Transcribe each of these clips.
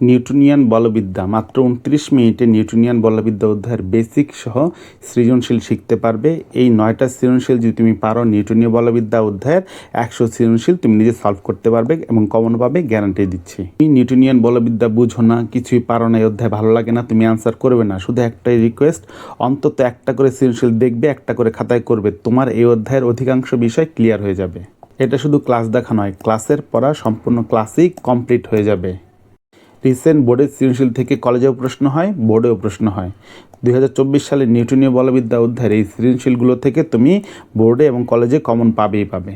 Newtonian বলবিদ্যা। মাত্র উনত্রিশ মিনিটে নিউটনিয়ান বলবিদ্যা অধ্যায়ের বেসিক সহ সৃজনশীল শিখতে পারবে। এই নয়টা সৃজনশীল যদি তুমি পারো নিউটনীয় বলবিদ্যা অধ্যায়ের, একশো সৃজনশীল তুমি নিজে সলভ করতে পারবে এবং কমন পাবে গ্যারান্টি দিচ্ছি। তুমি নিউটনিয়ান বলবিদ্যা বুঝো না, কিছুই পারো না, এই অধ্যায় ভালো লাগে না, তুমি অ্যান্সার করবে না। শুধু একটাই রিকোয়েস্ট অন্তত একটা করে সৃজনশীল দেখবে, একটা করে খাতায় করবে। তোমার এই অধ্যায়ের অধিকাংশ বিষয় ক্লিয়ার হয়ে যাবে। এটা শুধু ক্লাস দেখা নয় ক্লাসের পড়া সম্পূর্ণ ক্লাসই কমপ্লিট হয়ে যাবে। রিসেন্ট বোর্ডের সৃজনশীল থেকে কলেজেও প্রশ্ন হয়, বোর্ডেও প্রশ্ন হয়। দুই হাজার চব্বিশ সালে নিউটনীয় বলবিদ্যা অধ্যায়ের এই সৃজনশীলগুলো থেকে তুমি বোর্ডে এবং কলেজে কমন পাবেই পাবে।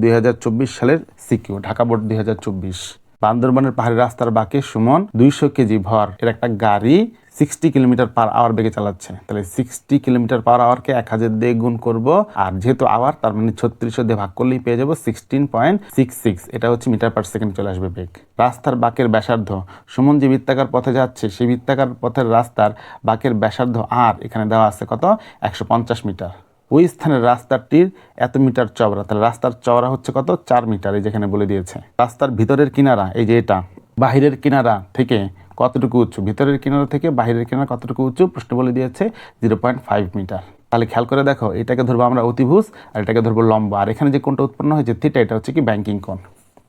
দুই হাজার চব্বিশ সালের সিকিউ, ঢাকা বোর্ড দুই হাজার চব্বিশ। বান্দরবানের পাহাড়ি রাস্তার বাঁকে সুমন দুইশো কেজি ভর। এর একটা গাড়ি সিক্সটি কিলোমিটার পার আওয়ার বেগে চালাচ্ছে। তাহলে সিক্সটি কিলোমিটার পার আওয়ারকে এক হাজার দিয়ে গুণ করব। আর যেহেতু আওয়ার তার মানে ছত্রিশশো দিয়ে ভাগ করলেই পেয়ে যাব সিক্সটিন পয়েন্ট সিক্স সিক্স এটা হচ্ছে মিটার পার সেকেন্ড চলে আসবে বেগ। রাস্তার বাঁকের ব্যাসার্ধ, সুমন যে বৃত্তাকার পথে যাচ্ছে, সেই বৃত্তাকার পথের রাস্তার বাঁকের ব্যাসার্ধ আর এখানে দেওয়া আছে কত? একশো পঞ্চাশ মিটার ওই স্থানের রাস্তাটির এত মিটার চওড়া। তাহলে রাস্তার চওড়া হচ্ছে কত? চার মিটার, এই যেখানে বলে দিয়েছে। রাস্তার ভিতরের কিনারা, এই যে এটা, বাহিরের কিনারা থেকে কতটুকু উঁচু ভিতরের কিনারা থেকে বাহিরের কিনারা কতটুকু উঁচু প্রশ্ন বলে দিয়েছে জিরো পয়েন্ট ফাইভ মিটার। তাহলে খেয়াল করে দেখো, এটাকে ধরবো আমরা অতিভুজ, আর এটাকে ধরবো লম্বা। আর এখানে যে কোনটা উৎপন্ন হয়েছে থিটা এটা হচ্ছে কি ব্যাংকিং কোণ।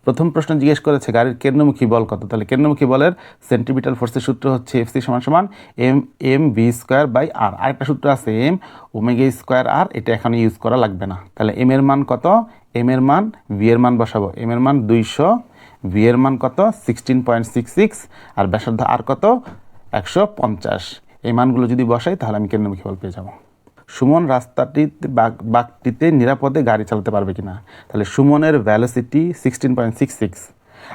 প্রথম প্রশ্ন জিজ্ঞেস করেছে, গাড়ির কেন্দ্রমুখী বল কত? তাহলে কেন্দ্রমুখী বলের সেন্টিমিটার ফোর্সের সূত্র হচ্ছে এফ সি সমান সমান M M V square by R আরেকটা সূত্র আছে এম ওমেগা স্কোয়ার আর এটা এখন ইউজ করা লাগবে না। তাহলে এম এর মান কত? এম এর মান ভি এর মান বসাবো। এম এর মান দুইশো ভি এর মান কত? সিক্সটিন পয়েন্ট সিক্স সিক্স আর ব্যাসার্ধ আর কত? একশো পঞ্চাশ। এই মানগুলো যদি বসাই, তাহলে আমি কেন্দ্রমুখী বল পেয়ে যাব। সুমন রাস্তাটিতে বাগ- বাগটিতে নিরাপদে গাড়ি চালাতে পারবে কিনা? তাহলে সুমনের velocity sixteen point six six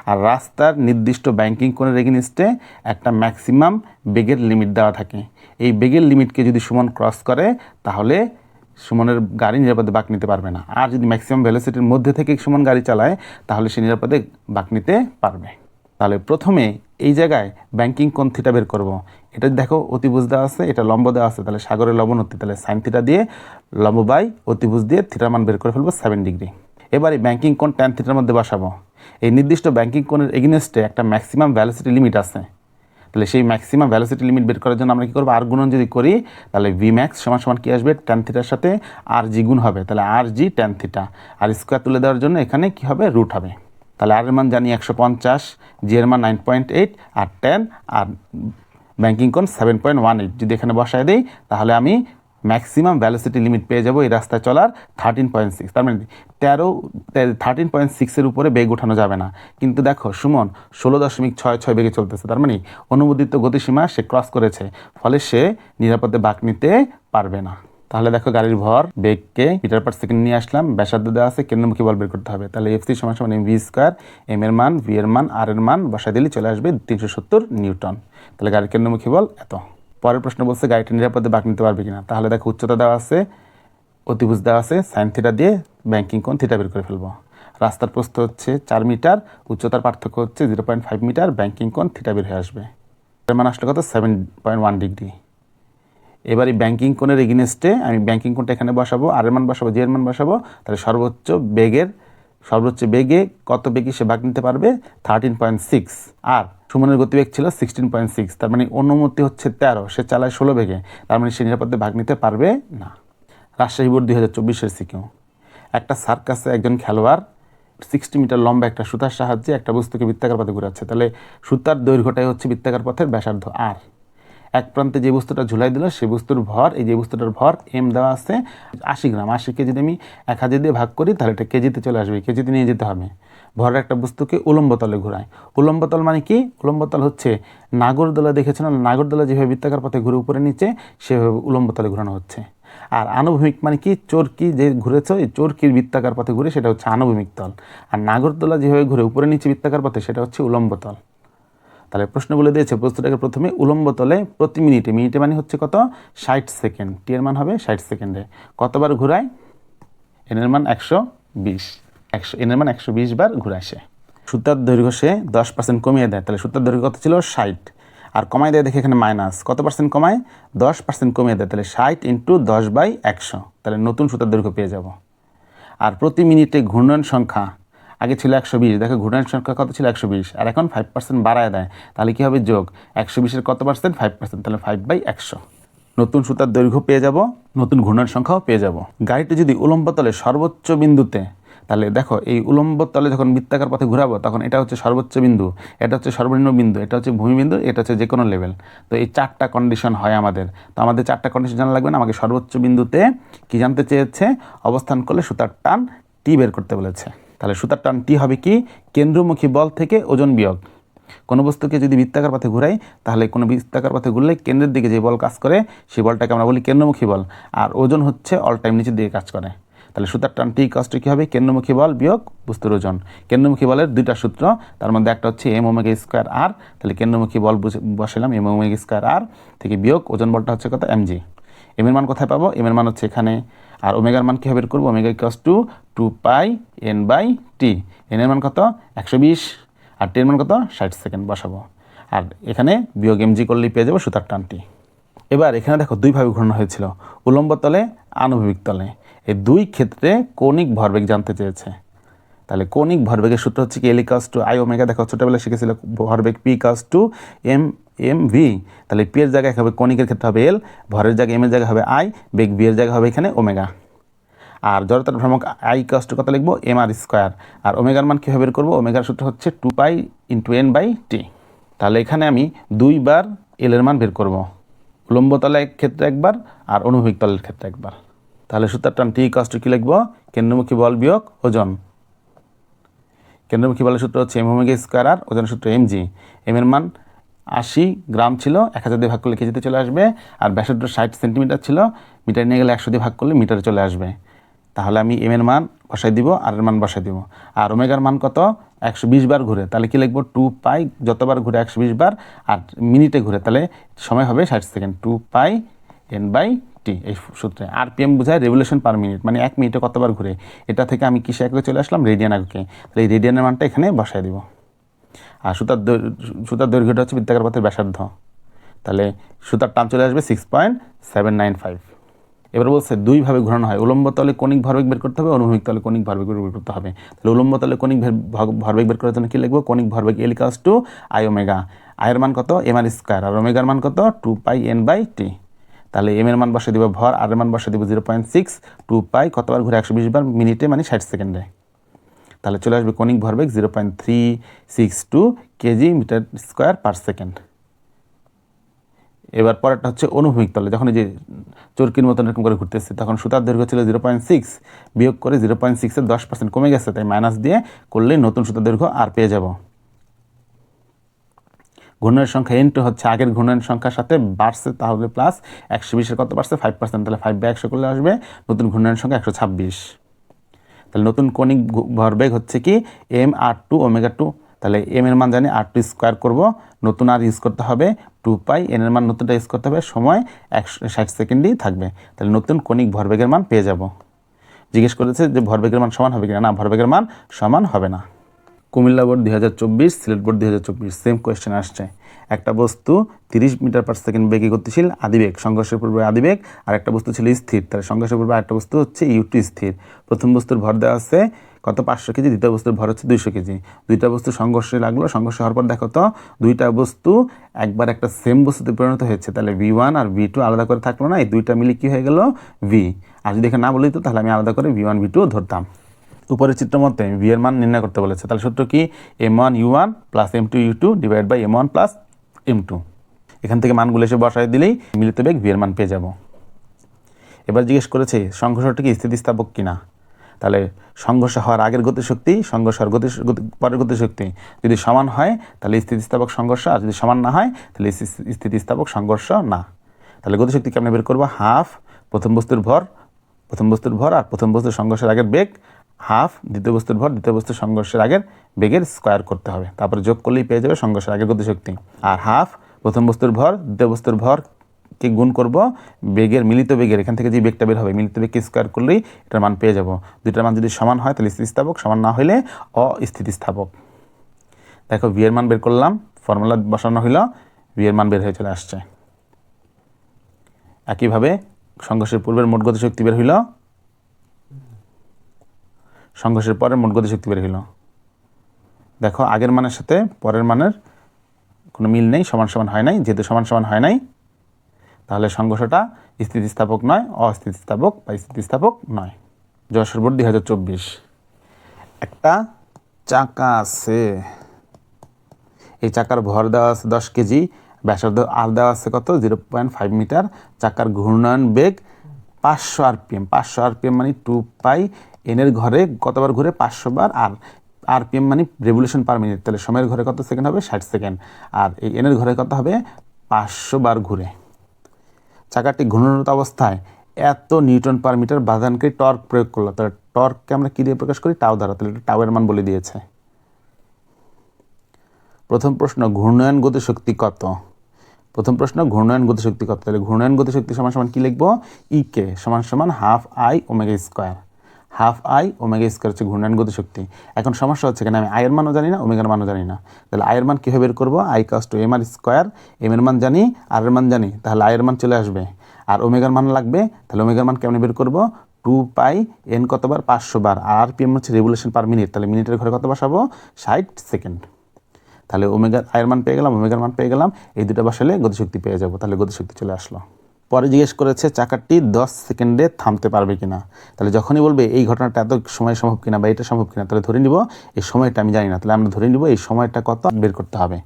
আর রাস্তার নির্দিষ্ট ব্যাংকিং কোণের এগেনিস্টে একটা ম্যাক্সিমাম বেগের লিমিট দেওয়া থাকে। এই বেগের লিমিটকে যদি সুমন ক্রস করে, তাহলে সুমনের গাড়ি নিরাপদে বাঁক নিতে পারবে না। আর যদি ম্যাক্সিমাম ভ্যালোসিটির মধ্যে থেকে সুমন গাড়ি চালায়, তাহলে সে নিরাপদে বাঁক নিতে পারবে। তাহলে প্রথমে এই জায়গায় ব্যাংকিং কোণ থিটা বের করব। এটা দেখো অতিভুজ দেওয়া আছে, এটা লম্ব দেওয়া আছে, তাহলে সাগরের লবণতি তাহলে সাইন থিটা দিয়ে লম্ব বাই অতিভুজ দিয়ে থিটার মান বের করে ফেলব সেভেন ডিগ্রি এবার এই ব্যাংকিং কোণ ট্যান থিটার মধ্যে বসাবো। এই নির্দিষ্ট ব্যাংকিং কোণের এগেনস্টে একটা ম্যাক্সিমাম ভ্যালোসিটি লিমিট আছে। তাহলে সেই ম্যাক্সিমাম ভ্যালোসিটি লিমিট বের করার জন্য আমরা কী করব? আর গুণন যদি করি, তাহলে ভি ম্যাক্স সমান সমান কী আসবে? ট্যান থিটার সাথে আর জি গুণ হবে। তাহলে আর জি ট্যান থিটা আর স্কোয়ার তুলে দেওয়ার জন্য এখানে কী হবে? রুট হবে। তাহলে আর মান জানি একশো পঞ্চাশ জি এর মান nine point eight R ten, আর ব্যাঙ্কিং কোন সেভেন পয়েন্ট ওয়ান এইট। যদি এখানে বসায় দিই, তাহলে আমি ম্যাক্সিমাম ভ্যালোসিটি লিমিট পেয়ে যাব এই রাস্তায় চলার থার্টিন পয়েন্ট সিক্স। তার মানে তেরো থার্টিন পয়েন্ট সিক্সের উপরে বেগ ওঠানো যাবে না। কিন্তু দেখো, সুমন, ষোলো দশমিক ছয় ছয় বেগে চলতেছে। তার মানে অনুমোদিত গতিসীমা সে ক্রস করেছে, ফলে সে নিরাপদে বাঁক নিতে পারবে না। তাহলে দেখো গাড়ির ভর বেগকে মিটার পার সেকেন্ড নিয়ে আসলাম, ব্যাসার্ধ দেওয়া আছে কেন্দ্রমুখী বল বের করতে হবে। তাহলে এফসি সমান সমান এম ভি স্কোয়ার এম এর মান ভি এর মান আর এর মান বসাই দিলে চলে আসবে তিনশো সত্তর নিউটন। তাহলে গাড়ির কেন্দ্রমুখী বল এত। পরের প্রশ্ন বলছে গাড়িটা নিরাপদে বাঁক নিতে পারবে কিনা। তাহলে দেখো উচ্চতা দেওয়া আছে, অতিভুজ দেওয়া আছে সাইন থিটা দিয়ে ব্যাংকিং কোণ থিটা বের করে ফেলব। রাস্তার প্রস্থ হচ্ছে চার মিটার, উচ্চতার পার্থক্য হচ্ছে zero point five metre banking কোণ থিটা বের হয়ে আসবে। এর মান আসলে কত? সেভেন পয়েন্ট ওয়ান ডিগ্রি এবার ব্যাংকিং কোণের এগেনস্টে আমি ব্যাংকিং কোণটা এখানে বসাবো আর এর মান বসাবো জের মান বসাবো, তাহলে সর্বোচ্চ বেগের, সর্বোচ্চ বেগে কত বেগে সে ভাগ নিতে পারবে? থার্টিন পয়েন্ট সিক্স আর সুমনের গতিবেগ ছিল সিক্সটিন পয়েন্ট সিক্স তার মানে অনুমতি হচ্ছে তেরো, সে চালায় ষোলো বেগে, তার মানে সে নিরাপদে ভাগ নিতে পারবে না। রাজশাহী বোর্ড দুই হাজার চব্বিশের সিকিউ। একটা সার্কাসে একজন খেলোয়াড় সিক্সটি মিটার লম্বা একটা সুতার সাহায্যে একটা বস্তুকে বৃত্তাকার পথে ঘুরাচ্ছে, তাহলে সুতার দৈর্ঘ্যটাই হচ্ছে বৃত্তাকার পথের ব্যাসার্ধ আর এক প্রান্তে যে বস্তুটা ঝুলাই দিল সেই বস্তুর ভর, এই যে বস্তুটার ভর এম দেওয়া আছে আশি গ্রাম। আশিকে যদি আমি এক হাজার দিয়ে ভাগ করি, তাহলে এটা কেজিতে চলে আসবে, কেজিতে নিয়ে যেতে হবে। ভরের একটা বস্তুকে উলম্বতলে ঘুরায়। উলম্বতল মানে কি? উলম্বতল হচ্ছে নাগরদোলা দেখেছেন? নাগরদোলা যেভাবে বৃত্তাকার পথে ঘুরে উপরে নিচে, সেভাবে উলম্বতলে ঘোরানো হচ্ছে। আর আনুভূমিক মানে কি? চরকি যে ঘুরেছ, এই চরকির বৃত্তাকার পথে ঘুরে সেটা হচ্ছে আনুভূমিক তল। আর নাগরদোলা যেভাবে ঘুরে উপরে নিচে বৃত্তাকার পথে, সেটা হচ্ছে উলম্ব তল। তাহলে প্রশ্ন বলে দিয়েছে প্রশ্নটাকে প্রথমে উলম্ব তলে প্রতি মিনিটে মিনিটে মানে হচ্ছে কত? ষাট সেকেন্ড। টি এর মান হবে ষাট সেকেন্ডে। কতবার ঘুরায়? এনের মান একশো বিশ। একশো এনের মান একশো বিশ বার ঘুরায় সে। সুতার দৈর্ঘ্য সে দশ পার্সেন্ট কমিয়ে দেয়। তাহলে সুতার দৈর্ঘ্য কত ছিল? ষাট। আর কমাই দেয় দেখে এখানে মাইনাস কত পার্সেন্ট কমায়? দশ পার্সেন্ট কমিয়ে দেয়। তাহলে ষাট ইন্টু দশ বাই একশো। তাহলে নতুন সুতার দৈর্ঘ্য পেয়ে যাব। আর প্রতি মিনিটে ঘূর্ণন সংখ্যা আগে ছিল একশো বিশ, দেখো ঘূর্ণায়ন সংখ্যা কত ছিল? একশো বিশ। আর এখন ফাইভ পার্সেন্ট বাড়ায় দেয়। তাহলে কী হবে? যোগ। একশো বিশের কত পার্সেন্ট ফাইভ পার্সেন্ট তাহলে ফাইভ বাই একশো। নতুন সুতার দৈর্ঘ্য পেয়ে যাব। নতুন ঘূর্ণায়ন সংখ্যাও পেয়ে যাব। গাড়িটি যদি উলম্ব তলে সর্বোচ্চ বিন্দুতে, তাহলে দেখো এই উলম্ব তলে যখন বৃত্তাকার পথে ঘোরাবো, তখন এটা হচ্ছে সর্বোচ্চ বিন্দু, এটা হচ্ছে সর্বনিম্ন বিন্দু, এটা হচ্ছে ভূমিবিন্দু এটা হচ্ছে যে কোনো লেভেল তো এই চারটা কন্ডিশন হয় আমাদের। তো আমাদের চারটা কন্ডিশন জানা লাগবে না? আমাকে সর্বোচ্চ বিন্দুতে কি জানতে চেয়েছে? অবস্থান করলে সুতার টান টি বের করতে বলেছে। তাহলে সুতার টান টি হবে কি? কেন্দ্রমুখী বল থেকে ওজন বিয়োগ। কোনো বস্তুকে যদি বৃত্তাকার পথে ঘুরাই, তাহলে কোনো বৃত্তাকার পথে ঘুরলে কেন্দ্রের দিকে যে বল কাজ করে, সেই বলটাকে আমরা বলি কেন্দ্রমুখী বল। আর ওজন হচ্ছে অল টাইম নিচের দিকে কাজ করে। তাহলে সুতার টান টি কী হবে? কেন্দ্রমুখী বল বিয়োগ বস্তুর ওজন। কেন্দ্রমুখী বলের দুইটা সূত্র, তার মধ্যে একটা হচ্ছে এম ওমেগা স্কোয়ার আর তাহলে কেন্দ্রমুখী বল বসালাম এম ওমেগা স্কোয়ার আর থেকে বিয়োগ ওজন বলটা হচ্ছে কত? এমজি এম এর মান কোথায় পাবো? এম এর মান হচ্ছে এখানে। আর ওমেগার মান কীভাবে বের করব? Omega equals to two pi N by T এনের মান কত? একশো বিশ। আর টেন মান কত? ষাট সেকেন্ড বসাবো। আর এখানে বিয়োগ এমজি করলেই পেয়ে যাব সুতার টানটি। এবার এখানে দেখো দুইভাবে ঘূর্ণন হয়েছিল। উলম্ব তলে, আনুভবিক তলে। এই দুই ক্ষেত্রে কৌণিক ভরবেগ জানতে চেয়েছে। তাহলে কৌণিক ভরবেগের সূত্র হচ্ছে কি? এলিকাস টু আই ওমেগা দেখো ছোটোবেলায় শিখেছিল ভরবেগ P equals to M M V তাহলে পি এর জায়গায় হবে কৌণিকের ক্ষেত্রে হবে এল ভরের জায়গায় এম এর জায়গায় হবে আই বেগ বি এর জায়গায় হবে এখানে ওমেগা। আর জড়তার ভ্রামক আই কাস্ট কত লিখব? এম আর স্কোয়ার আর ওমেগার মান কীভাবে বের করব? ওমেগার সূত্র হচ্ছে two pi into N by T তাহলে এখানে আমি দুইবার এল এর মান বের করব। উলম্ব তলের ক্ষেত্রে একবার আর অনুভূমিক তলের ক্ষেত্রে একবার। তাহলে সূত্র টান টি কাস্ট কী লিখব? কেন্দ্রমুখী বল বিয়োগ ওজন। কেন্দ্রমুখী বলের সূত্র হচ্ছে এম ওমেগা স্কোয়ার আর ওজনের সূত্র এম জি এম এর মান আশি গ্রাম ছিল, এক হাজার দিয়ে ভাগ করলে কেজিতে চলে আসবে। আর ব্যাসার্ধ ষাট সেন্টিমিটার ছিল, মিটার নিয়ে গেলে একশো দিয়ে ভাগ করলে মিটারে চলে আসবে। তাহলে আমি এম এর মান বসাই দিব, আর এর মান বসাই দিব। আর ওমেগার মান কত? একশো বিশ বার ঘুরে। তাহলে কী লিখব? টু পাই, যতবার ঘুরে একশো বিশ বার, আর মিনিটে ঘুরে। তাহলে সময় হবে ষাট second. Two pi N by T, এই সূত্রে। আর পি এম বোঝায় রেভলিউশন পার মিনিট মানে এক মিনিটে কতবার ঘুরে। এটা থেকে আমি কিসে এককে চলে আসলাম? রেডিয়ান এককে তাহলে এই রেডিয়ানের মানটা এখানে বসাই দিব। আর সুতার সুতার দৈর্ঘ্যটা হচ্ছে বৃত্তাকার পথের ব্যাসার্ধ। তাহলে সুতার টান চলে আসবে six point seven nine five এবার বলছে দুইভাবে ঘোরানো হয়, উলম্ব তলে কণিক ভরবেগ বের করতে হবে, অনুভূমিক তলে কণিক ভরবেগ বের করতে হবে। তাহলে উলম্ব তলে কণিক ভরবেগ বের করার জন্য কী লিখব? কণিক ভরবেগ এলিকাস টু আই ওমেগা আয়ের মান কত? এম আর স্কোয়ার আর ওমেগার মান কত? Two pi N by T তাহলে এম এর মান বসে দিব ভর আর এর মান বসে দিব zero point six two pi কতবার ঘুরে একশো বিশ বার মিনিটে মানে ষাট সেকেন্ডে। তাহলে চলে আসবে কণিক ভরবেগ zero point three six two KG metre square per second এবার পরেরটা হচ্ছে অনুভূমিক তলে, যখন এই যে চরকির মতন এরকম করে ঘুরতেছে, তখন সুতার দৈর্ঘ্য ছিল জিরো পয়েন্ট সিক্স বিয়োগ করে জিরো পয়েন্ট সিক্সের দশ পার্সেন্ট কমে গেছে, তাই মাইনাস দিয়ে করলেই নতুন সুতার দৈর্ঘ্য আর পেয়ে যাব। ঘূর্ণনের সংখ্যা ইন্টু হচ্ছে, আগের ঘূর্ণনের সংখ্যার সাথে বাড়ছে, তাহলে প্লাস একশো বিশের কত বাড়ছে? ফাইভ পার্সেন্ট তাহলে ফাইভ বাই একশো করলে আসবে, নতুন ঘূর্ণনের সংখ্যা একশো ছাব্বিশ। তাহলে নতুন কণিক ভরবেগ হচ্ছে কি M R two omega two তাহলে এম এর মান জানি আর টু স্কোয়ার করব। নতুন আর ইউজ করতে হবে টু পাই এন এর মান নতুনটা ইউজ করতে হবে সময় একশো ষাট সেকেন্ডই থাকবে। তাহলে নতুন কণিক ভরবেগের মান পেয়ে যাব। জিজ্ঞেস করেছে যে ভরবেগের মান সমান হবে কিনা? না, ভরবেগের মান সমান হবে না। কুমিল্লা বোর্ড দুই হাজার চব্বিশ, সিলেট বোর্ড দুই হাজার চব্বিশ সেম কোয়েশ্চেন আসছে। একটা বস্তু তিরিশ মিটার পার সেকেন্ড বেগে গতিশীল আদিবেগ সংঘর্ষের পূর্বে আদিবেগ আর একটা বস্তু ছিল স্থির। তাহলে সংঘর্ষের পূর্বে আরেকটা বস্তু হচ্ছে ইউটি স্থির। প্রথম বস্তুর ভর দেওয়া আছে কত? পাঁচশো কেজি, দ্বিতীয় বস্তুর ভর হচ্ছে দুইশো কেজি। দুইটা বস্তু সংঘর্ষে লাগল, সংঘর্ষ হওয়ার পর দেখো তো, দুইটা বস্তু একবার একটা সেম বস্তুতে পরিণত হয়েছে। তাহলে ভি ওয়ান আর ভি টু আলাদা করে থাকল না, এই দুইটা মিলে কি হয়ে গেল? ভি আর যদি এখানে না বলি তো, তাহলে আমি আলাদা করে ভি ওয়ান ভি টু ধরতাম। উপরের চিত্র মতে এর মান নির্ণয় করতে বলেছে। তাহলে সূত্র কি? M one U one plus M two U two divide by M one plus M two এখান থেকে মানগুলো এসে বসায় দিলেই মিলিত বেগ ভি এর মান পেয়ে যাব। এবার জিজ্ঞেস করেছে, সংঘর্ষটা কি স্থিতিস্থাপক কিনা? তাহলে সংঘর্ষ হওয়ার আগের গতিশক্তি, সংঘর্ষ হওয়ার গতি, পরের গতিশক্তি যদি সমান হয়, তাহলে স্থিতিস্থাপক সংঘর্ষ, আর যদি সমান না হয়, তাহলে স্থি- স্থিতিস্থাপক সংঘর্ষ না। তাহলে গতিশক্তি কেমন বের করব? হাফ প্রথম বস্তুর ভর, প্রথম বস্তুর ভর আর প্রথম বস্তুর সংঘর্ষের আগের বেগ হাফ, দ্বিতীয় বস্তুর ভর, দ্বিতীয় বস্তুর সংঘর্ষের আগের বেগের স্কোয়ার করতে হবে। তারপরে যোগ করলেই পেয়ে যাবে সংঘর্ষের আগের গতিশক্তি। আর হাফ, প্রথম বস্তুর ভর, দ্বিতীয় বস্তুর ভর কে গুণ করব বেগের, মিলিত বেগের। এখান থেকে যে বেগটা বের হবে, মিলিত বেগকে স্কোয়ার করলেই এটার মান পেয়ে যাব। দুইটার মান যদি সমান হয়, তাহলে স্থিতিস্থাপক, সমান না হলে অস্থিতিস্থাপক। দেখো এর মান বের করলাম ফর্মুলা বসানো হইল এর মান বের হয়ে চলে আসছে। একইভাবে সংঘর্ষের পূর্বের মোট গতিশক্তি বের হইল সংঘর্ষের পরের মোট গতিশক্তি বের হইল। দেখো, আগের মানের সাথে পরের মানের কোনো মিল নেই, সমান সমান হয় নাই। যেহেতু সমান সমান হয় নাই, তাহলে সংঘর্ষটা স্থিতিস্থাপক নয়, অস্থিতিস্থাপক বা স্থিতিস্থাপক নয়। যশোর বোর্ড দুই হাজার চব্বিশ। একটা চাকা আছে। এই চাকার ভর দেওয়া আছে দশ কেজি, ব্যাসার্ধ আর দেওয়া আছে কত? Zero point five metre. চাকার ঘূর্ণয়ন বেগ পাঁচশো আরপিএম। পাঁচশো আরপিএম মানে টু পাই এনের ঘরে কতবার ঘুরে? পাঁচশো বার। আর আরপিএম মানে রেভলিউশন পার মিনিট তাহলে সময়ের ঘরে কত সেকেন্ড হবে? ষাট সেকেন্ড আর এই এনের ঘরে কত হবে? পাঁচশো বার ঘুরে। চাকাটি ঘূর্ণনত অবস্থায় এত নিউটন পার মিটার বাধানকে টর্ক প্রয়োগ করল। তাহলে টর্ককে আমরা কী দিয়ে প্রকাশ করি? টাও দ্বারা। তাহলে টাওয়ের মান বলে দিয়েছে। প্রথম প্রশ্ন, ঘূর্ণয়ন গতিশক্তি কত? প্রথম প্রশ্ন, ঘূর্ণয়ন গতিশক্তি কত? তাহলে ঘূর্ণয়ন গতিশক্তি সমান সমান কী লিখব? ইকে সমান সমান half I omega square half I, omega square হচ্ছে ঘূর্ণয়ন গতিশক্তি এখন সমস্যা হচ্ছে এখানে আমি আয়ের মানও জানি না, ওমেগার মানও জানি না। তাহলে আয়ের মান কীভাবে বের করব? I equals to M R square M এর মান জানি আর এর মান জানি, তাহলে আয়ের মান চলে আসবে। আর ওমেগার মান লাগবে, তাহলে ওমেগার মান কেমন বের করব? টু পাই এন কতবার? পাঁচশো বার। আর পিএম হচ্ছে রেগুলেশন পার মিনিট, তাহলে মিনিটের ঘরে কত বসাবো? ষাট সেকেন্ড। তাহলে ওমেগার আয়ের মান পেয়ে গেলাম, ওমেগার মান পেয়ে গেলাম, এই দুটো বসালে গতিশক্তি পেয়ে যাব, তাহলে গতিশক্তি চলে আসলো। পরে জিজ্ঞেস করেছে, চাকাটি দশ সেকেন্ডে থামতে পারবে কিনা? তাহলে যখনই বলবে, এই ঘটনাটা এত সময় সম্ভব কিনা বা এটা সম্ভব কিনা, তাহলে ধরে নিব, এই সময়টা আমি জানি না। তাহলে আমরা ধরে নিব, এই সময়টা কত, বের করতে হবে।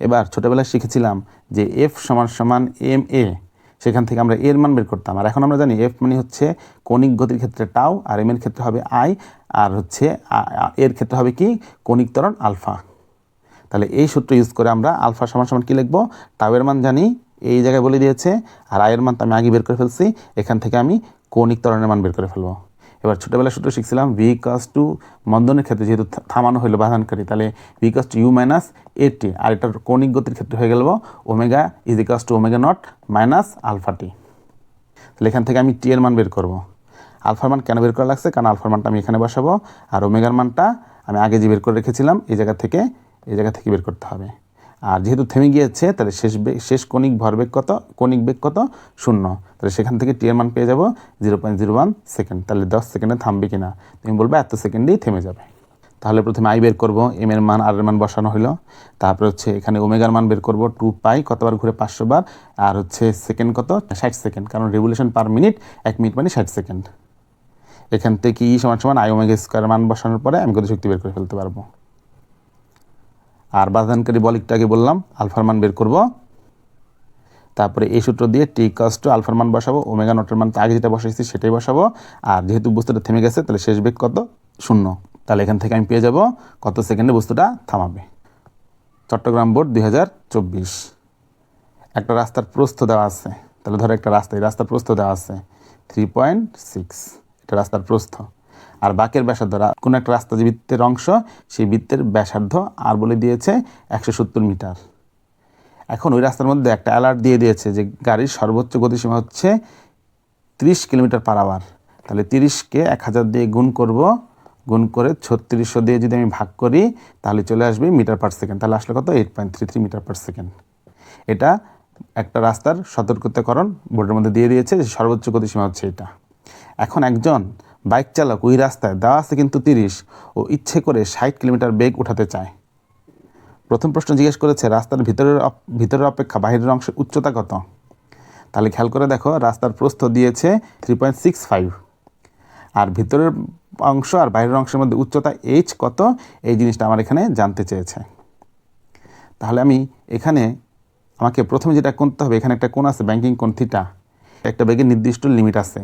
এবার ছোটোবেলায় শিখেছিলাম যে এফ সমান সমান এম এ সেখান থেকে আমরা এর মান বের করতাম। আর এখন আমরা জানি এফ মানে হচ্ছে কণিক গতির ক্ষেত্রে টাও আর এম এর ক্ষেত্রে হবে আই আর হচ্ছে এর ক্ষেত্রে হবে কি কণিক ত্বরণ আলফা। তাহলে এই সূত্র ইউজ করে আমরা আলফা সমান সমান কী লিখব? টাওয়ের মান জানি এই জায়গায় বলে দিয়েছে, আর আয়ের মান আমি আগে বের করে ফেলছি, এখান থেকে আমি কৌণিক ত্বরণের মান বের করে ফেলব। এবার ছোটোবেলার সূত্র শিখছিলাম ভি কাস টু মন্দনের ক্ষেত্রে যেহেতু থামানো হলো বাধানকারী, তাহলে ভি কাস টু ইউ মাইনাস এটি আর এটার কৌণিক গতির ক্ষেত্রে হয়ে গেল omega is equals to omega naught minus alpha T তাহলে এখান থেকে আমি টি এর মান বের করব। আলফার মান কেন বের করা লাগছে? কারণ আলফার মানটা আমি এখানে বসাবো, আর ওমেগার মানটা আমি আগে যে বের করে রেখেছিলাম, এই জায়গা থেকে, এই জায়গা থেকে বের করতে হবে। আর যেহেতু থেমে গিয়েছে, তাহলে শেষ শেষ কণিক ভরবেগ কত? কণিক বেগ কত? শূন্য। তাহলে সেখান থেকে টি এর মান পেয়ে যাব zero point zero one second. তাহলে দশ সেকেন্ডে থামবে কিনা? তুমি বলবে এত সেকেন্ডেই থেমে যাবে। তাহলে প্রথমে আই বের করব এম এর মান আর এর মান বসানো হলো তারপরে হচ্ছে এখানে ওমেগার মান বের করব টু পাই কতবার ঘুরে পাঁচশো বার। আর হচ্ছে সেকেন্ড কত? ষাট সেকেন্ড, কারণ রেভলিউশন পার মিনিট এক মিনিট মানে ষাট সেকেন্ড। এখান থেকে ই সমান সমান আই ওমেগা স্কোয়ার মান বসানোর পরে আমি কত শক্তি বের করে ফেলতে পারব? আর বাধানকারী বলিকটাকে বললাম আলফার মান বের করব। তারপরে এই সূত্র দিয়ে টি কাস টু আলফার মান বসাবো, ওমেগা নটের মান আগে যেটা বসাইছি সেটাই বসাবো। আর যেহেতু বস্তুটা থেমে গেছে, তাহলে শেষ বেগ কত? শূন্য। তাহলে এখান থেকে আমি পেয়ে যাব, কত সেকেন্ডে বস্তুটা থামাবে? চট্টগ্রাম বোর্ড দুই হাজার চব্বিশ। একটা রাস্তার প্রস্থ দেওয়া আছে। তাহলে ধরো একটা রাস্তা, এই রাস্তার প্রস্থ দেওয়া আছে। থ্রি পয়েন্ট সিক্স এটা রাস্তার প্রস্থ। আর বাকের ব্যাসার্ধ কোনো একটা রাস্তা যে বৃত্তের অংশ, সেই বৃত্তের ব্যাসার্ধ আর বলে দিয়েছে একশো সত্তর মিটার। এখন ওই রাস্তার মধ্যে একটা অ্যালার্ট দিয়ে দিয়েছে যে গাড়ির সর্বোচ্চ গতিসীমা হচ্ছে তিরিশ কিলোমিটার পার আওয়ার তাহলে তিরিশকে এক হাজার দিয়ে গুণ করব, গুণ করে ছত্রিশশো দিয়ে যদি আমি ভাগ করি, তাহলে চলে আসবে মিটার পার সেকেন্ড তাহলে আসলে কত? Eight point three three metre per second এটা একটা রাস্তার সতর্কতাকরণ বোর্ডের মধ্যে দিয়ে দিয়েছে যে সর্বোচ্চ গতিসীমা হচ্ছে এটা। এখন একজন বাইক চালক ওই রাস্তায় দেওয়া আছে কিন্তু তিরিশ ও ইচ্ছে করে ষাট কিলোমিটার বেগ উঠাতে চায়। প্রথম প্রশ্ন জিজ্ঞেস করেছে, রাস্তার ভিতরের ভিতরের অপেক্ষা বাইরের অংশের উচ্চতা কত? তাহলে খেয়াল করে দেখো, রাস্তার প্রস্থ দিয়েছে থ্রি পয়েন্ট সিক্স ফাইভ আর ভিতরের অংশ আর বাইরের অংশের মধ্যে উচ্চতা এইচ কত? এই জিনিসটা আমার এখানে জানতে চেয়েছে। তাহলে আমি এখানে, আমাকে প্রথমে যেটা করতে হবে, এখানে একটা কোণ আছে ব্যাংকিং কোণ থিটা একটা বেগের নির্দিষ্ট লিমিট আছে।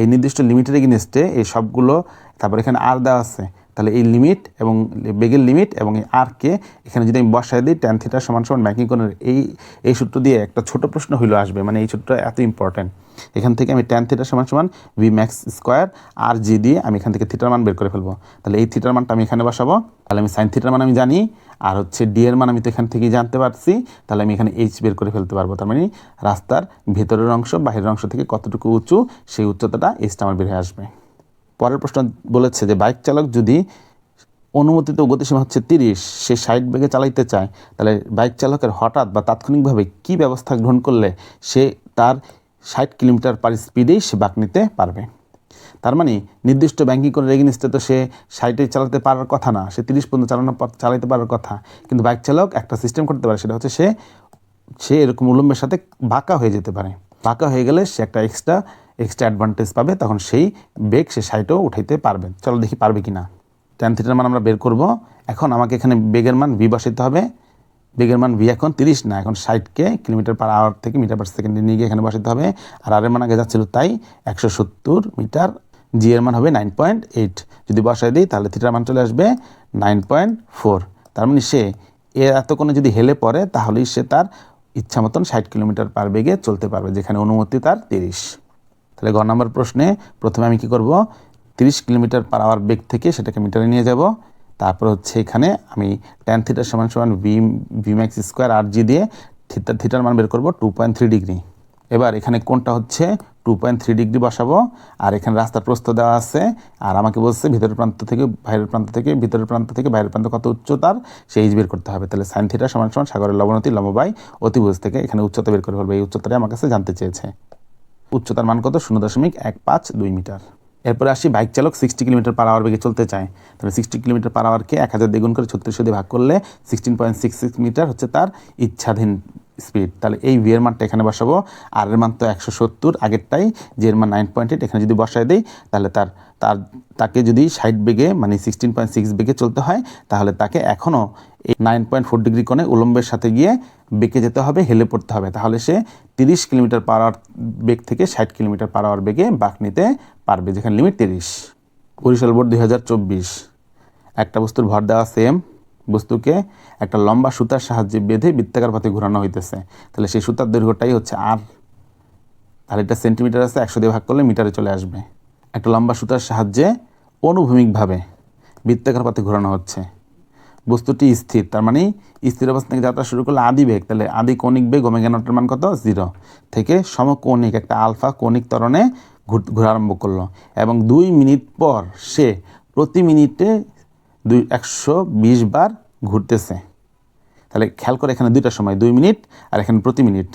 এই নির্দিষ্ট লিমিটের এগেনস্টে এই সবগুলো, তারপর এখানে আর দেওয়া আছে, তাহলে এই লিমিট এবং বেগের লিমিট এবং এই আরকে এখানে যদি আমি বসায় দিই ট্যান থিটা সমান সমান ব্যাংকিং কোণের এই এই সূত্র দিয়ে একটা ছোট প্রশ্ন হইল আসবে মানে এই সূত্রটা এত ইম্পর্ট্যান্ট এখান থেকে আমি ট্যান থিটা সমান সমান V max square R G দিয়ে আমি এখান থেকে থিটার মান বের করে ফেলব। তাহলে এই থিটার মানটা আমি এখানে বসাবো, তাহলে আমি সাইন থিটার মান আমি জানি আর হচ্ছে ডি এর মান আমি তো এখান থেকেই জানতে পারছি, তাহলে আমি এখানে এইচ বের করে ফেলতে পারব। তার মানে রাস্তার ভেতরের অংশ, বাহিরের অংশ থেকে কতটুকু উঁচু, সেই উচ্চতাটা এইচটা আমার বের হয়ে আসবে। পরের প্রশ্ন বলেছে যে, বাইক চালক যদি অনুমোদিত গতিসীমা হচ্ছে তিরিশ, সে ষাট বেগে চালাইতে চায়, তাহলে বাইক চালকের হঠাৎ বা তাৎক্ষণিকভাবে কী ব্যবস্থা গ্রহণ করলে সে তার ষাট কিলোমিটার পার স্পিডেই সে বাঁক নিতে পারবে? তার মানে নির্দিষ্ট ব্যাংকিং করে এগেনিস্টে তো সে সাইটে চালাতে পারার কথা না। সে তিরিশ পর্যন্ত চালানোর পর চালাতে পারার কথা। কিন্তু বাইক চালক একটা সিস্টেম করতে পারে, সেটা হচ্ছে সে সে এরকম উলম্বের সাথে বাঁকা হয়ে যেতে পারে। বাঁকা হয়ে গেলে সে একটা এক্সট্রা এক্সট্রা অ্যাডভান্টেজ পাবে, তখন সেই বেগ সে সাইটেও উঠাইতে পারবে। চলো দেখি পারবে কি না টেন থিটার মান আমরা বের করব। এখন আমাকে এখানে বেগের মান ভি বসাইতে হবে। বেগের মান ভি এখন তিরিশ না, এখন ষাটকে কিলোমিটার পার আওয়ার থেকে মিটার পার সেকেন্ডে নিয়ে গিয়ে এখানে বসাতে হবে। আর আর এর মান আগে যাচ্ছিল তাই একশো সত্তর মিটার জি এর মান হবে নাইন পয়েন্ট এইট যদি বসায় দিই, তাহলে থিটার মান চলে আসবে নাইন পয়েন্ট ফোর তার মানে সে এ কোনো যদি হেলে পড়ে, তাহলেই সে তার ইচ্ছা মতন ষাট কিলোমিটার পার বেগে চলতে পারবে, যেখানে অনুমতি তার তিরিশ। তাহলে গ নম্বর প্রশ্নে প্রথমে আমি কি করব? তিরিশ কিলোমিটার পার আওয়ার বেগ থেকে সেটাকে মিটারে নিয়ে যাব। তারপর হচ্ছে এখানে আমি ট্যান থিটার সমান সমান V V max square R G দিয়ে থিটার থিটার মান বের করব টু পয়েন্ট থ্রি ডিগ্রি এবার এখানে কোনটা হচ্ছে? টু পয়েন্ট থ্রি ডিগ্রি বসাবো, আর এখানে রাস্তার প্রস্থ দেওয়া আছে, আর আমাকে বলছে ভিতরের প্রান্ত থেকে, বাইরের প্রান্ত থেকে, ভিতরের প্রান্ত থেকে বাইরের প্রান্ত কত উচ্চতার সেই বের করতে হবে। তাহলে সাইন থিটা সমান সমান সাগরের লবণতি লম্বাই অতিভুজ থেকে এখানে উচ্চতা বের করে ফেলবে। এই উচ্চতাটা আমার কাছে জানতে চেয়েছে। উচ্চতার মান কত? শূন্য দশমিক এক পাঁচ দুই মিটার। এরপরে আসি বাইক চালক সিক্সটি কিলোমিটার পার আওয়ার বেগে চলতে চায়। তাহলে সিক্সটি কিলোমিটার পার আওয়ারকে এক হাজার দ্বিগুণ করে ছত্রিশশো দিয়ে ভাগ করলে sixteen point six six metre হচ্ছে তার ইচ্ছাধীন স্পিড। তাহলে এই ভি এর মানটা এখানে বসাবো। আর এর মান তো একশো সত্তর, আগেরটাই যে এর মান নাইন পয়েন্ট এইট। এখানে যদি বসায় দিই, তাহলে তার তার, তাকে যদি ষাট বেগে মানে সিক্সটিন পয়েন্ট সিক্স বেগে চলতে হয়, তাহলে তাকে এখনও এই নাইন পয়েন্ট ফোর ডিগ্রি কোণে উলম্বের সাথে গিয়ে বেঁকে যেতে হবে, হেলে পড়তে হবে। তাহলে সে তিরিশ কিলোমিটার পার আওয়ার বেগ থেকে ষাট কিলোমিটার পার আওয়ার বেগে বাঁক নিতে পারবে, যেখানে লিমিট তিরিশ। বরিশাল বোর্ড দুই হাজার চব্বিশ। একটা বস্তুর ভর দেওয়া সেম বস্তুকে একটা লম্বা সুতার সাহায্যে বেঁধে বৃত্তাকার পথে ঘোরানো হইতেছে। তাহলে সেই সুতার দৈর্ঘ্যটাই হচ্ছে আর। তাহলে এটা সেন্টিমিটার আছে, একশো দিয়ে ভাগ করলে মিটারে চলে আসবে। একটা লম্বা সুতার সাহায্যে অনুভূমিকভাবে বৃত্তাকার পথে ঘোরানো হচ্ছে। বস্তুটি স্থির, তার মানে স্থির অবস্থা থেকে যাত্রা শুরু করলে আদি বেগ, তাহলে আদি কৌণিক বেগ, ওমেগা নটের মান কত? জিরো। থেকে সমকৌণিক, একটা আলফা কৌণিক ত্বরণে ঘুর- ঘোরা আরম্ভ করল। এবং দুই মিনিট পর সে প্রতি মিনিটে দুই একশো বিশ বার ঘুরতেছে। তাহলে খেয়াল করে এখানে দুইটা সময়, দুই মিনিট আর এখানে প্রতি মিনিট।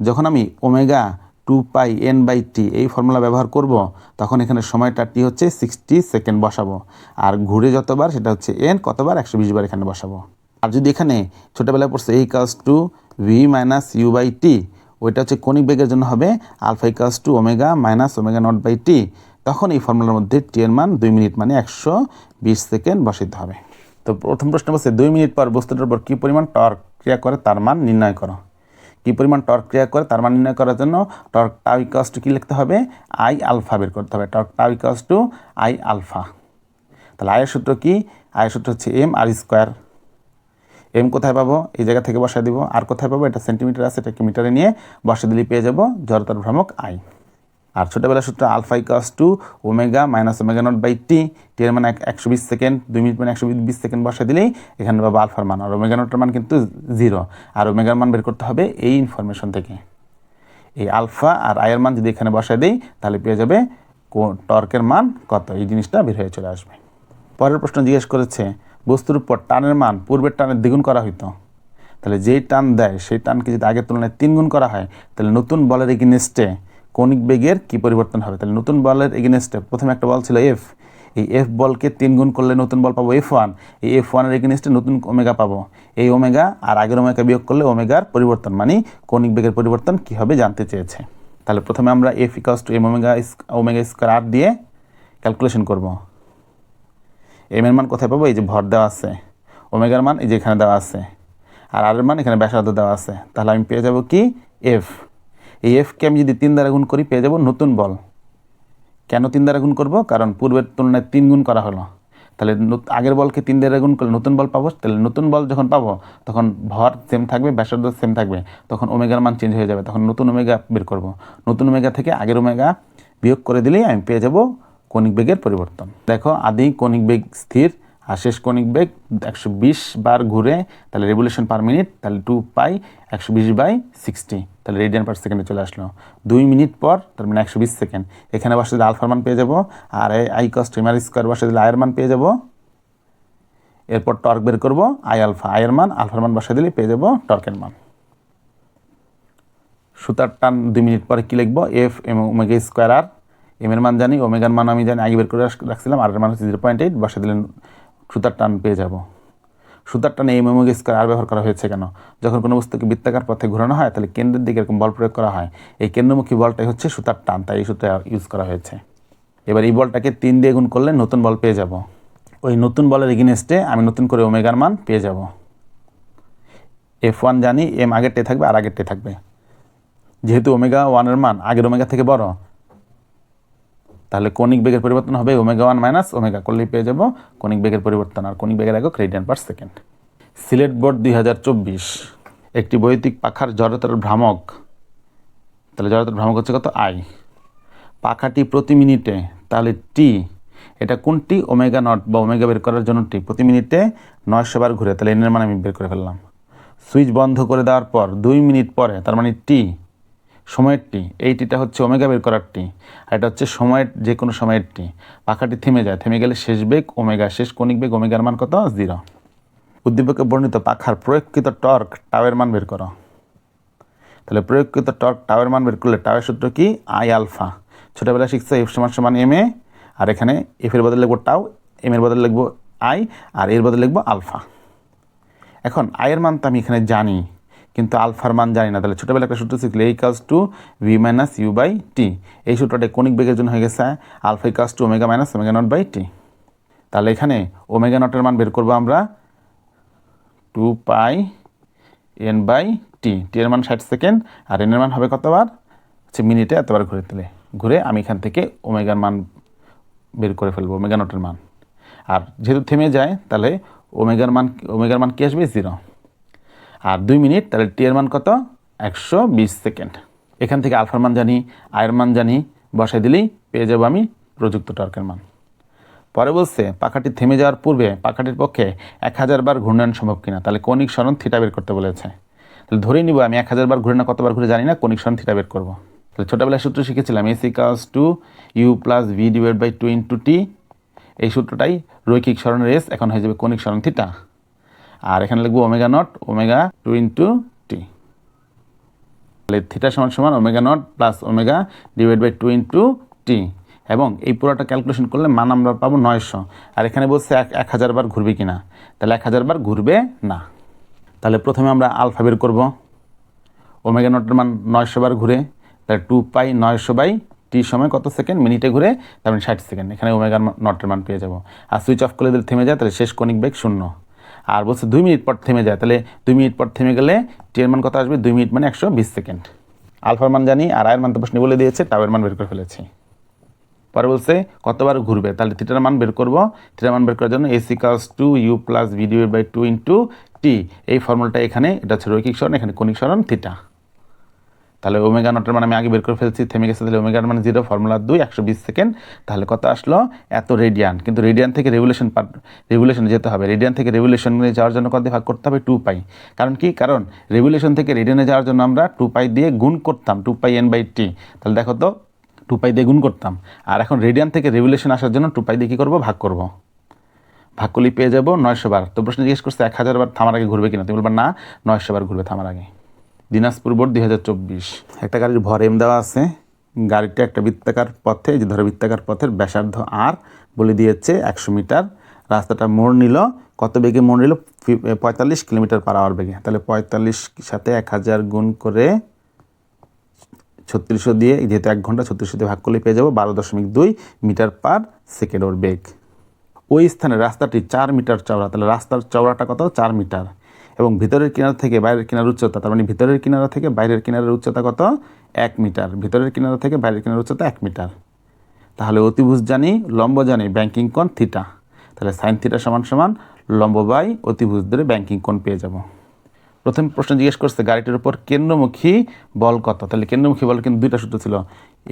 যখন আমি omega two pi N by T এই ফর্মুলা ব্যবহার করব, তখন এখানে সময়টা টি হচ্ছে সিক্সটি সেকেন্ড বসাবো। আর ঘুরে যতবার সেটা হচ্ছে এন, কতবার? একশো বিশ বার এখানে বসাবো। আর যদি এখানে ছোটোবেলায় পড়ছে এই কাজ to V minus U by T, ওইটা হচ্ছে কণিক বেগের জন্য হবে alpha equals to omega minus omega naught by T, তখন এই ফর্মুলার মধ্যে টি এর মান দুই মিনিট মানে একশো বিশ সেকেন্ড বসাইতে হবে। তো প্রথম প্রশ্ন বলছে, দুই মিনিট পর বস্তুটার উপর কী পরিমাণ টর্ক ক্রিয়া করে তার মান নির্ণয় করো? কী পরিমাণ টর্ক ক্রিয়া করে তার মান নির্ণয় করার জন্য টর্ক টাউ টু কী লিখতে হবে? আই আলফা বের করতে হবে। Torque tau to I alpha তাহলে আয়ের সূত্র কি? আয়ের সূত্র হচ্ছে এম আর স্কোয়ার এম কোথায় পাবো? এই জায়গা থেকে বসায় দিব। আর কোথায় পাবো? এটা সেন্টিমিটার আছে, এটাকে মিটারে নিয়ে বসা দিলে পেয়ে যাব জড়তার ভ্রামক আই আর ছোটোবেলার সূত্র alpha equals to omega minus omega naught by T T এর মানে এক- একশো বিশ সেকেন্ড দুই মিনিট মানে একশো বিশ সেকেন্ড বসা দিলেই এখানে পাবো আলফার মান। আর ওমেগা নটের মান কিন্তু জিরো আর ওমেগার মান বের করতে হবে এই ইনফরমেশন থেকে। এই আলফা আর আয়ের মান যদি এখানে বসায় দিই, তাহলে পেয়ে যাবে টর্কের মান কত? এই জিনিসটা বের হয়ে চলে আসবে। পরের প্রশ্ন জিজ্ঞেস করেছে, বস্তুর উপর টানের মান পূর্বের টানের দ্বিগুণ করা হইতো? তাহলে যেই টান দেয়, সেই টানকে যদি আগের তুলনায় তিন গুণ করা হয়, তাহলে নতুন বলের এগেনস্টে কৌণিক বেগের কি পরিবর্তন হবে? তাহলে নতুন বলের এগেনস্টে প্রথমে একটা বল ছিল এফ এই এফ বলকে তিন গুণ করলে নতুন বল পাবো এফ ওয়ান এই এফ ওয়ানের এগেনস্টে নতুন ওমেগা পাবো। এই ওমেগা আর আগের ওমেগা বিয়োগ করলে ওমেগার পরিবর্তন মানে কৌণিক বেগের পরিবর্তন কী হবে জানতে চেয়েছে। তাহলে প্রথমে আমরা F equals to M omega omega square R দিয়ে ক্যালকুলেশন করব। এম এর মান কোথায় পাবো? এই যে ভর দেওয়া আছে। ওমেগার মান এই যে এখানে দেওয়া আছে। আর আর মান এখানে ব্যাসার্ধ দেওয়া আছে। তাহলে আমি পেয়ে যাব কি? এফ এই এফকে আমি যদি তিন দ্বারা গুণ করি, পেয়ে যাব নতুন বল। কেন তিন দ্বারা গুণ করব? কারণ পূর্বের তুলনায় তিন গুণ করা হলো। তাহলে আগের বলকে তিন দ্বারা গুণ করলে নতুন বল পাবো। তাহলে নতুন বল যখন পাবো, তখন ভর সেম থাকবে, ব্যাসার্ধ সেম থাকবে। তখন ওমেগার মান চেঞ্জ হয়ে যাবে। তখন নতুন ওমেগা বের করব। নতুন ওমেগা থেকে আগের ওমেগা বিয়োগ করে দিলেই আমি পেয়ে যাব কণিক বেগের পরিবর্তন। দেখো আদি কণিক বেগ স্থির, আর শেষ কণিক বেগ একশো বিশ বার ঘুরে, তাহলে রেভুলেশন পার মিনিট, তাহলে টু পাই একশো বিশ বাই সিক্সটি তাহলে রেডিয়ান পার সেকেন্ডে চলে আসলো। দুই মিনিট পর, তার মানে একশো বিশ সেকেন্ড। এখানে বসে দিলে আলফার মান পেয়ে যাব, আর I cost M R square বসে দিলে আয়ের মান পেয়ে যাব। এরপর টর্ক বের করব, আই আলফা আয়ের মান, আলফার মান বসে দিলে পেয়ে যাব টর্কের মান। সুতার টান দুই মিনিট পরে কী লিখব? F M omega square R M এর মান জানি, ওমেগার মান আমি জানি, আগে বের করে রাখছিলাম আর এর মান হচ্ছে জিরো পয়েন্ট এইট বসে দিলেন সুতার টান পেয়ে যাব। সুতার টানে এই মেমোগে স্কোয়ার আর ব্যবহার করা হয়েছে কেন? যখন কোনো বস্তুকে বৃত্তাকার পথে ঘোরানো হয়, তাহলে কেন্দ্রের দিকে এরকম বল প্রয়োগ করা হয়। এই কেন্দ্রমুখী বলটাই হচ্ছে সুতার টান, তাই এই সূত্র ইউজ করা হয়েছে। এবার এই বলটাকে তিন দিয়ে গুণ করলে নতুন বল পেয়ে যাব। ওই নতুন বলের এগেনস্টে আমি নতুন করে ওমেগার মান পেয়ে যাব। এফ ওয়ান জানি এম আগেরটাই থাকবে, আর আগেরটাই থাকবে। যেহেতু ওমেগা ওয়ানের মান আগের ওমেগা থেকে বড় তাহলে কণিক বেগের পরিবর্তন হবে ওমেগা ওয়ান মাইনাস ওমেগা করলেই পেয়ে যাব। কণিক বেগের পরিবর্তন আর কণিক বেগের একক radian per second. Sylhet board দুই হাজার চব্বিশ, একটি বৈদিক পাখার জড়তার ভ্রামক। তাহলে জড়তার ভ্রামক হচ্ছে কত? আই পাখাটি প্রতি মিনিটে, তাহলে টি এটা কোনটি? ওমেগা নট বা ওমেগা বের করার জন্য টি প্রতি মিনিটে নয়শো বার ঘুরে, তাহলে এনের মানে আমি বের করে ফেললাম। সুইচ বন্ধ করে দেওয়ার পর, দুই মিনিট পরে, তার মানে টি সময়ের টি এই টিটা হচ্ছে ওমেগা বের করার টি আর এটা হচ্ছে সময়ের যে কোনো সময়ের টি পাখাটি থেমে যায়, থেমে গেলে শেষ বেগ ওমেগা, শেষ কণিক বেগ ওমেগার মান কত? জিরো। উদ্দীপকে বর্ণিত পাখার প্রয়োগকৃত টর্ক টাওয়ের মান বের করো। তাহলে প্রয়োগকৃত টর্ক টাওয়ের মান বের করলে টাওয়ের সূত্র কি? I alpha. ছোটোবেলায় শিখছে এফ সমান সমান এম এ, আর এখানে এফ এর বদলে লিখব টাও, এম এর বদলে লিখব আই, আর এর বদলে লিখব আলফা। এখন আয়ের মান তো আমি এখানে জানি। কিন্তু আলফার মান জানি না, তাহলে ছোটোবেলা একটা সূত্র শিখলে এই কাজ to V minus U by T এই সূত্রটা কোনিক বেগের জন্য হয়ে গেছে, আলফা কাজ to omega minus omega naught by T তাহলে এখানে ওমেগা নটের মান বের করব আমরা two pi N by T T এর মান ষাট সেকেন্ড আর এন এর মান হবে কতবার হচ্ছে মিনিটে এতবার ঘুরে দিলে। ঘুরে আমি এখান থেকে ওমেগার মান বের করে ফেলব ওমেগা নটের মান। আর যেহেতু থেমে যায়, তাহলে ওমেগার মান ওমেগার মান কি আসবে? জিরো আর দুই মিনিট, তাহলে টি এর মান কত? একশো বিশ সেকেন্ড। এখান থেকে আলফার মান জানি আয়ের মান জানি, বসাই দিলেই পেয়ে যাব আমি প্রযুক্ত টর্কের মান। পরে বলছে, পাখাটি থেমে যাওয়ার পূর্বে পাখাটির পক্ষে এক হাজার বার ঘূর্ণয়ন সম্ভব কিনা? তাহলে কৌণিক সরণ থিটা বের করতে বলেছে। তাহলে ধরেই নিব আমি এক হাজার বার ঘুরে না কতবার ঘুরে জানি না কৌণিক সরণ থিটা বের করব। তাহলে ছোটোবেলায় সূত্র শিখেছিলাম এসি কাজ to U plus V divide by two into T এই সূত্রটাই রৈখিক সরণের এস এখন হয়ে যাবে কৌণিক সরণ থিটা আর এখানে লিখব omega naught omega two into T তাহলে থিটা সমান সমান omega naught plus omega divide by two into T এবং এই পুরোটা ক্যালকুলেশন করলে মান আমরা পাবো নয়শো। আর এখানে বলছে এক এক হাজার বার ঘুরবে কি না তাহলে এক হাজার বার ঘুরবে না। তাহলে প্রথমে আমরা আলফা বের করব। ওমেগা নটের মান নয়শো বার ঘুরে, তাহলে টু পাই নয়শো বাই টি সময় কত সেকেন্ড? মিনিটে ঘুরে, তার মানে ষাট সেকেন্ড। এখানে ওমেগা নটের মান পেয়ে যাব। আর সুইচ অফ করলে যদি থেমে যায়, তাহলে শেষ কনিক বেগ শূন্য। আর বলছে দুই মিনিট পর থেমে যায়। তাহলে দুই মিনিট পর থেমে গেলে টি এর মান কত আসবে? দুই মিনিট মানে একশো বিশ সেকেন্ড। আলফার মান জানি আর আয়ের মান তো প্রশ্নে বলে দিয়েছে টাওয়ের মান বের করে ফেলেছি। পরে বলছে কতবার ঘুরবে? তাহলে থিটার মান বের করব। থিটার মান বের করার জন্য এসি কাজ to U plus video by two into T এই ফর্মুলাটা এখানে, এটা হচ্ছে রৈকিক সরণ, এখানে কণিক সরণ থিটা তাহলে ওমেগা নটের মানে আমি আগে বের করে ফেলছি, থেমে গেছে, তাহলে ওমেগার মানে জিরো ফর্মুলা দুই, একশো বিশ সেকেন্ড তাহলে কত আসলো? এত রেডিয়ান কিন্তু রেডিয়ান থেকে রেগুলেশন পার রেগুলেশনে যেতে হবে। রেডিয়ান থেকে রেগুলেশনে যাওয়ার জন্য কত দিয়ে ভাগ করতে হবে? টু পাই কারণ কি? কারণ রেগুলেশন থেকে রেডিয়ানে যাওয়ার জন্য আমরা টু পাই দিয়ে গুণ করতাম two pi N by T তাহলে দেখো তো টু পাই দিয়ে গুণ করতাম। আর এখন রেডিয়ান থেকে রেগুলেশন আসার জন্য টু পাই দিয়ে কী করব? ভাগ করব। ভাগ করলেই পেয়ে যাব নয়শো বার। তো প্রশ্ন জিজ্ঞেস করছে, এক হাজার বার থামার আগে ঘুরবে কিনা? তুমি বলবা, না, নয়শো বার ঘুরবে থামার আগে। দিনাজপুর বোর্ড দুই হাজার চব্বিশ। একটা গাড়ির ভর এম দেওয়া আছে। গাড়িটা একটা বৃত্তাকার পথে যে ধরো বৃত্তাকার পথের ব্যাসার্ধ আর বলে দিয়েছে একশো মিটার। রাস্তাটা মোড় নিল। কত বেগে মোড় নিল? পঁয়তাল্লিশ কিলোমিটার পার আওয়ার বেগে। তাহলে পঁয়তাল্লিশ সাথে এক হাজার গুণ করে ছত্রিশশো দিয়ে, যেহেতু এক ঘণ্টা ছত্রিশশো দিয়ে ভাগ করলে পেয়ে যাব বারো দশমিক দুই মিটার পার সেকেন্ড ওর বেগ। ওই স্থানে রাস্তাটি চার মিটার চওড়া। তাহলে রাস্তার চওড়াটা কত? চার মিটার। এবং ভিতরের কিনারা থেকে বাইরের কিনার উচ্চতা, তার মানে ভিতরের কিনারা থেকে বাইরের কিনারের উচ্চতা কত? এক মিটার। ভিতরের কিনারা থেকে বাইরের কিনারের উচ্চতা এক মিটার। তাহলে অতিভুজ জানি, লম্ব জানি ব্যাংকিং কোণ থিটা। তাহলে সাইন থিটা সমান সমান লম্ব বাই অতিভুজ ধরে ব্যাংকিং কোণ পেয়ে যাব। প্রথম প্রশ্ন জিজ্ঞেস করছে, গাড়িটির উপর কেন্দ্রমুখী বল কত? তাহলে কেন্দ্রমুখী বল কিন্তু দুইটা সূত্র ছিল,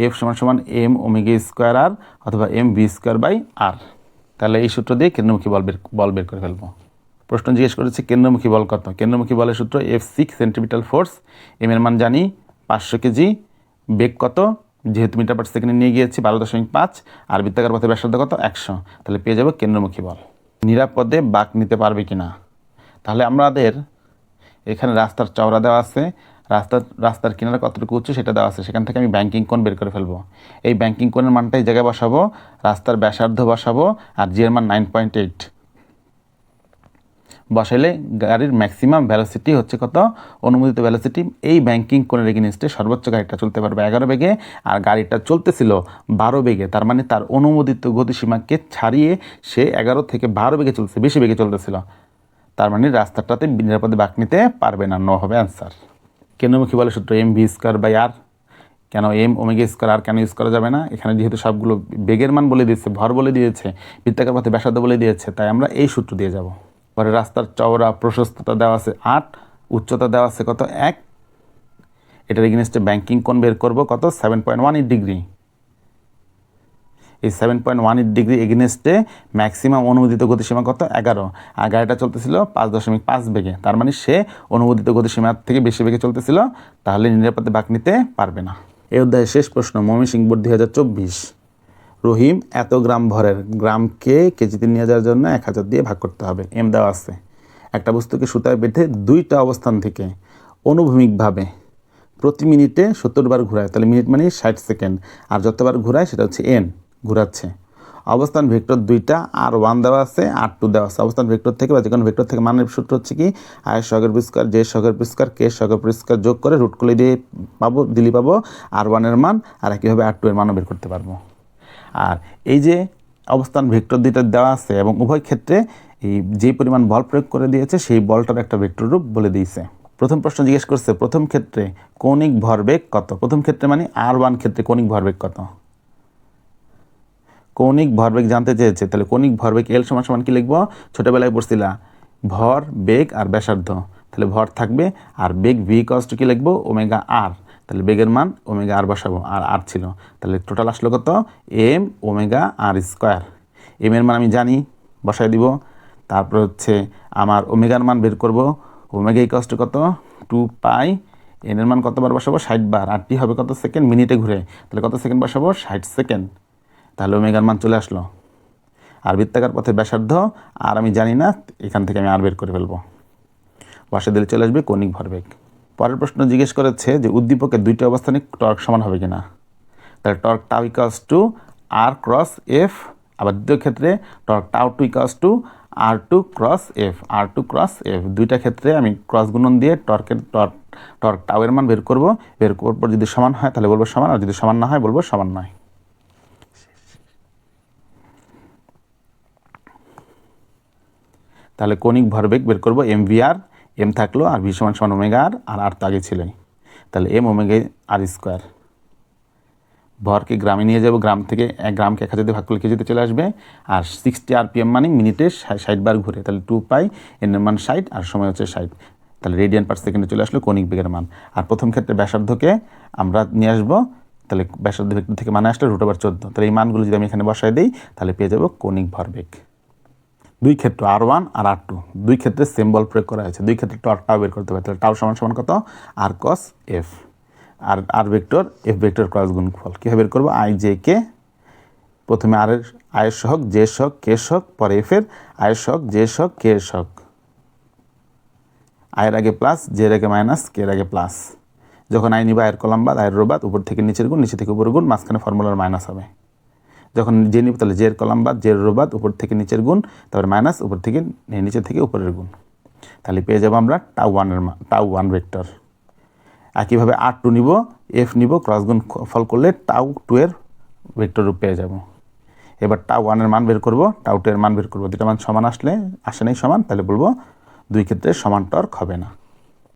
এফ সমান সমান এম ওমেগা স্কোয়ার আর অথবা M V square by R. তাহলে এই সূত্র দিয়ে কেন্দ্রমুখী বল বের বল বের করে ফেলব। প্রশ্ন জিজ্ঞেস করেছে, কেন্দ্রমুখী বল কত? কেন্দ্রমুখী বলের সূত্র F six centimetre force M এর মান জানি পাঁচশো কেজি, বেগ কত? যেহেতু মিটার পার সেকেন্ডে নিয়ে গিয়েছি, বারো দশমিক পাঁচ, আর বৃত্তাকার পথে ব্যাসার্ধ কত? একশো। তাহলে পেয়ে যাব কেন্দ্রমুখী বল। নিরাপদে বাঁক নিতে পারবে কি না তাহলে আমাদের এখানে রাস্তার চওড়া দেওয়া আছে। রাস্তার রাস্তার কিনারে কতটুকু উচ্চ সেটা দেওয়া আছে। সেখান থেকে আমি ব্যাঙ্কিং কোণ বের করে ফেলব। এই ব্যাঙ্কিং কোণের মানটা এই জায়গায় বসাবো, রাস্তার ব্যাসার্ধ বসাবো, আর জিয়ের মান নাইন পয়েন্ট এইট বসাইলে গাড়ির ম্যাক্সিমাম ভ্যালোসিটি হচ্ছে কত? অনুমোদিত ভ্যালোসিটি এই ব্যাংকিং কোণের এগেনিস্টে সর্বোচ্চ গাড়িটা চলতে পারবে এগারো বেগে আর গাড়িটা চলতেছিল বারো বেগে। তার মানে তার অনুমোদিত গতিসীমাকে ছাড়িয়ে সে এগারো থেকে বারো বেগে চলছে, বেশি বেগে চলতেছিল। তার মানে রাস্তাটাতে নিরাপদে বাঁক নিতে পারবে না নো হবে অ্যান্সার কেন্দ্রমুখী বলে সূত্র M V square by R কেন এম ওমেগা স্কোয়ার আর কেন ইউজ করা যাবে না? এখানে যেহেতু সবগুলো বেগের মান বলে দিয়েছে, ভর বলে দিয়েছে, বৃত্তাকার পথে ব্যাসার্ধ বলে দিয়েছে, তাই আমরা এই সূত্র দিয়ে যাব। পরে রাস্তার চওড়া প্রশস্ততা দেওয়া আছে আট, উচ্চতা দেওয়া আছে কত? এক। এটার এগেনস্টে ব্যাংকিং কোণ বের করব কত? Seven point one eight degree এই seven point one eight degree এগেনস্টে ম্যাক্সিমাম অনুমোদিত গতিসীমা কত? এগারো। আর গাড়িটা চলতেছিল পাঁচ দশমিক পাঁচ বেগে। তার মানে সে অনুমোদিত গতিসীমার থেকে বেশি বেগে চলতেছিল, তাহলে নিরাপদে বাঁক নিতে পারবে না। এই অধ্যায়ের শেষ প্রশ্ন, ময়মনসিংহ বোর্ড দুই হাজার চব্বিশ। রহিম, এত গ্রাম ভরের গ্রামকে কেজিতে নিয়ে যাওয়ার জন্য এক হাজার দিয়ে ভাগ করতে হবে। এম দেওয়া আছে। একটা বস্তুকে সুতায় বেঁধে দুইটা অবস্থান থেকে অনুভূমিকভাবে প্রতি মিনিটে সত্তর বার ঘোরায়। তাহলে মিনিট মানে ষাট সেকেন্ড। আর যতবার ঘোরায় সেটা হচ্ছে এন, ঘোরাচ্ছে। অবস্থান ভেক্টর দুইটা, আর ওয়ান দেওয়া আছে, আর টু দেওয়া আছে। অবস্থান ভেক্টর থেকে বা যে কোনো ভেক্টর থেকে মানের সূত্র হচ্ছে কি? আয়ের সগের পুরস্কার যে সগের পুরস্কার কে সগের পুরস্কার যোগ করে রুট করে দিয়ে পাবো, দিলি পাবো, আর ওয়ানের মান, আর একইভাবে আর টু এর মানও বের করতে পারব। আর এই যে অবস্থান ভেক্টর দুইটা দেওয়া আছে এবং উভয় ক্ষেত্রে এই যে পরিমাণ বল প্রয়োগ করে দিয়েছে, সেই বলটার একটা ভেক্টর রূপ বলে দিয়েছে। প্রথম প্রশ্ন জিজ্ঞেস করছে, প্রথম ক্ষেত্রে কৌণিক ভরবেগ কত? প্রথম ক্ষেত্রে মানে আর ওয়ান ক্ষেত্রে কৌণিক ভরবেগ কত? কৌণিক ভরবেগ জানতে চেয়েছে, তাহলে কৌণিক ভরবেগ এল সমান সমান কি লিখব? ছোটোবেলায় পড়ছিলা ভর বেগ আর ব্যাসার্ধ। তাহলে ভর থাকবে আর বেগ ভি কস্ট কি লিখব? ওমেগা আর তাহলে বেগের মান ওমেগা আর বসাবো, আর আর ছিল। তাহলে টোটাল আসলো কত? M omega R square M এর মান আমি জানি বসাই দিব। তারপর হচ্ছে আমার ওমেগার মান বের করব। ওমেগা কষ্ট কত? টু পাই এনের মান কতবার বসাবো? ষাট বার। আরটি হবে কত সেকেন্ড মিনিটে ঘুরে। তাহলে কত সেকেন্ড বসাবো? ষাট সেকেন্ড তাহলে ওমেগার মান চলে আসলো। আর বৃত্তাকার পথে ব্যাসার্ধ, আর আমি জানি না, এখান থেকে আমি আর বের করে ফেলব। বসে দিলে চলে আসবে কৌণিক ভরবেগ। পরের প্রশ্ন জিজ্ঞেস করেছে যে উদ্দীপকের দুইটি অবস্থানে টর্ক সমান হবে কিনা। তাহলে torque tau equals to R cross F আবার দ্বিতীয় ক্ষেত্রে torque tau two equals to R two cross F R two cross F দুইটা ক্ষেত্রে আমি ক্রস গুণন দিয়ে টর্কের টর্ক টর্ক টাউয়ের মান বের করব। বের করার পর যদি সমান হয় তাহলে বলব সমান, আর যদি সমান না হয় বলব সমান নয়। তাহলে কণিক ভরবেগ বের করব এম ভি আর এম থাকল আর ভি সমান সমান ওমেগা আর আর আর তো আগে ছিলই। তাহলে এম ওমেগা আর স্কোয়ার। ভরকে গ্রামে নিয়ে যাব, গ্রাম থেকে এক গ্রামকে এক হাজার ভাগ করলে কেজিতে চলে আসবে? আর সিক্সটি আরপিএম মানে মিনিটে ষাট বার ঘুরে, তাহলে টু পাই এর মান ষাট, আর সময় হচ্ছে ষাট। তাহলে রেডিয়ান পার সেকেন্ডে চলে আসলো কণিক বেগের মান। আর প্রথম ক্ষেত্রে ব্যাসার্ধকে আমরা নিয়ে আসব, তাহলে ব্যাসার্ধ থেকে মানে আসলে রুট ওভার চোদ্দ। তাহলে এই মানগুলো যদি আমি এখানে বসাই দিই, তাহলে পেয়ে যাব কণিক ভরবেগ। দুই ক্ষেত্র আর ওয়ান আর আর টু দুই ক্ষেত্রে সেম বল প্রয়োগ করা হয়েছে। দুই ক্ষেত্রে টর্ক টাও বের করতে হবে। তাহলে টাও সমান সমান কত? আর কস এফ আর R vector F vector cross গুণফল কীভাবে বের করব? আই জে কে প্রথমে আর এর আয়ের সহক জে সহক কে সহক, পরে এফ এর আয়ের সহক জে সহক কে সহক। আয়ের আগে প্লাস জের আগে মাইনাস কে এর আগে প্লাস যখন আই নিবা আয়ের কলাম বাদ আয়ের রোবাদ উপর থেকে নিচের গুণ, নিচে থেকে উপর গুণ, মাঝখানে ফর্মুলার মাইনাস হবে। যখন জে নিব তাহলে জের কলাম বাদ, জের রোবাদ উপর থেকে নিচের গুণ, তারপরে মাইনাস উপর থেকে নিচের থেকে উপরের গুণ। তাহলে পেয়ে যাব আমরা টাউ ওয়ানের টাউ ওয়ান ভেক্টর একইভাবে আর টু নিব এফ নিব ক্রস গুণ ফল করলে টাউ টু এর ভেক্টর পেয়ে যাব। এবার টাউ ওয়ানের মান বের করব টাউ টু এর মান বের করব দুটা মান সমান আসলে, আসে নেই সমান, তাহলে বলব দুই ক্ষেত্রে সমান টর্ক হবে না।